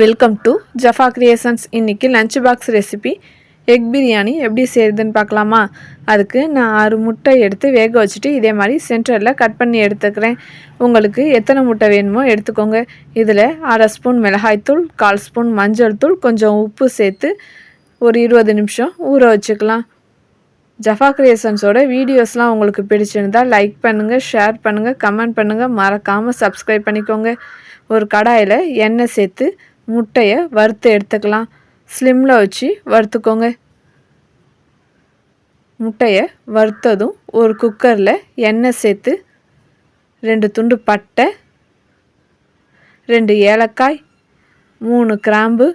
Welcome to Jaffa creations இன்றைக்கி lunch box recipe egg biryani எப்படி செய்யுதுன்னு பார்க்கலாமா? அதுக்கு நான் ஆறு முட்டை எடுத்து வேக வச்சுட்டு இதே மாதிரி சென்டரில் கட் பண்ணி எடுத்துக்கிறேன். உங்களுக்கு எத்தனை முட்டை வேணுமோ எடுத்துக்கோங்க. இதில் அரை ஸ்பூன் மிளகாய்த்தூள் கால் ஸ்பூன் மஞ்சள் தூள் கொஞ்சம் உப்பு சேர்த்து ஒரு இருபது நிமிஷம் ஊற வச்சுக்கலாம். ஜஃபா கிரியேஷன்ஸோட வீடியோஸ்லாம் உங்களுக்கு பிடிச்சிருந்தால் லைக் பண்ணுங்கள் ஷேர் பண்ணுங்கள் கமெண்ட் பண்ணுங்கள் மறக்காமல் சப்ஸ்கிரைப் பண்ணிக்கோங்க. ஒரு கடாயில் எண்ணெய் சேர்த்து முட்டையை வறுத்து எடுத்துக்கலாம். ஸ்லிம்மில் வச்சு வறுத்துக்கோங்க. முட்டையை வறுத்ததும் ஒரு குக்கரில் எண்ணெய் சேர்த்து ரெண்டு துண்டு பட்டை ரெண்டு ஏலக்காய் மூணு கிராம்பு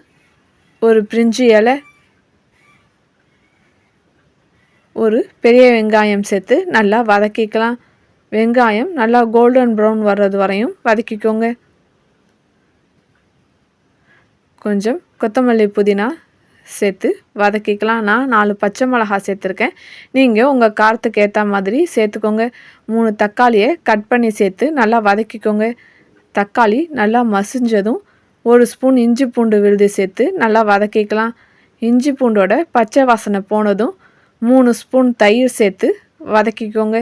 ஒரு பிரிஞ்சி இலை ஒரு பெரிய வெங்காயம் சேர்த்து நல்லா வதக்கிக்கலாம். வெங்காயம் நல்லா கோல்டன் ப்ரௌன் வர்றது வரையும் வதக்கிக்கோங்க. கொஞ்சம் கொத்தமல்லி புதினா சேர்த்து வதக்கிக்கலாம். நான் நாலு பச்சை மிளகா சேர்த்துருக்கேன். நீங்கள் உங்கள் காரத்துக்கு ஏற்ற மாதிரி சேர்த்துக்கோங்க. மூணு தக்காளியை கட் பண்ணி சேர்த்து நல்லா வதக்கிக்கோங்க. தக்காளி நல்லா மசிஞ்சதும் ஒரு ஸ்பூன் இஞ்சி பூண்டு விழுது சேர்த்து நல்லா வதக்கிக்கலாம். இஞ்சி பூண்டோட பச்சை வாசனை போனதும் மூணு ஸ்பூன் தயிர் சேர்த்து வதக்கிக்கோங்க.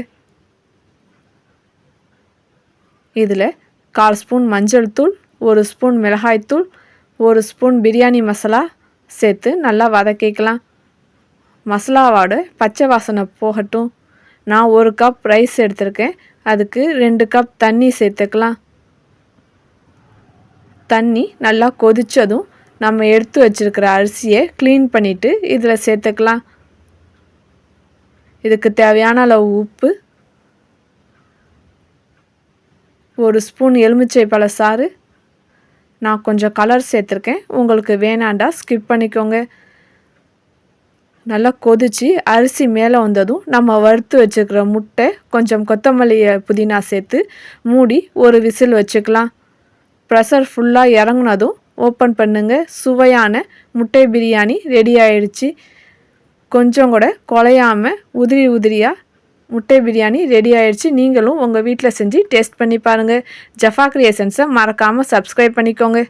இதில் கால் ஸ்பூன் மஞ்சள் தூள் ஒரு ஸ்பூன் மிளகாய்த்தூள் ஒரு ஸ்பூன் பிரியாணி மசாலா சேர்த்து நல்லா வதக்கிக்கலாம் மசாலாவோட பச்சை வாசனை போகட்டும். நான் ஒரு கப் ரைஸ் எடுத்திருக்கேன். அதுக்கு ரெண்டு கப் தண்ணி சேர்த்துக்கலாம். தண்ணி நல்லா கொதித்ததும் நம்ம எடுத்து வச்சுருக்கிற அரிசியை க்ளீன் பண்ணிவிட்டு இதில் சேர்த்துக்கலாம். இதுக்கு தேவையான அளவு உப்பு ஒரு ஸ்பூன் எலுமிச்சை பழ சாறு நான் கொஞ்சம் கலர் சேர்த்துருக்கேன். உங்களுக்கு வேணாண்டா ஸ்கிப் பண்ணிக்கோங்க. நல்லா கொதித்து அரிசி மேலே வந்ததும் நம்ம வறுத்து வச்சுக்கிற முட்டை கொஞ்சம் கொத்தமல்லி புதினா சேர்த்து மூடி ஒரு விசில் வச்சுக்கலாம். ப்ரெஷர் ஃபுல்லாக இறங்குனதும் ஓப்பன் பண்ணுங்கள் சுவையான முட்டை பிரியாணி ரெடி ஆயிடுச்சு. கொஞ்சம் கூட குலையாமல் உதிரி உதிரியாக முட்டை பிரியாணி ரெடி ஆயிடுச்சு. நீங்களும் உங்கள் வீட்டில் செஞ்சு டேஸ்ட் பண்ணி பாருங்கள் ஜஃபா கிரியேஷன்ஸை மறக்காமல் சப்ஸ்கிரைப் பண்ணிக்கோங்க.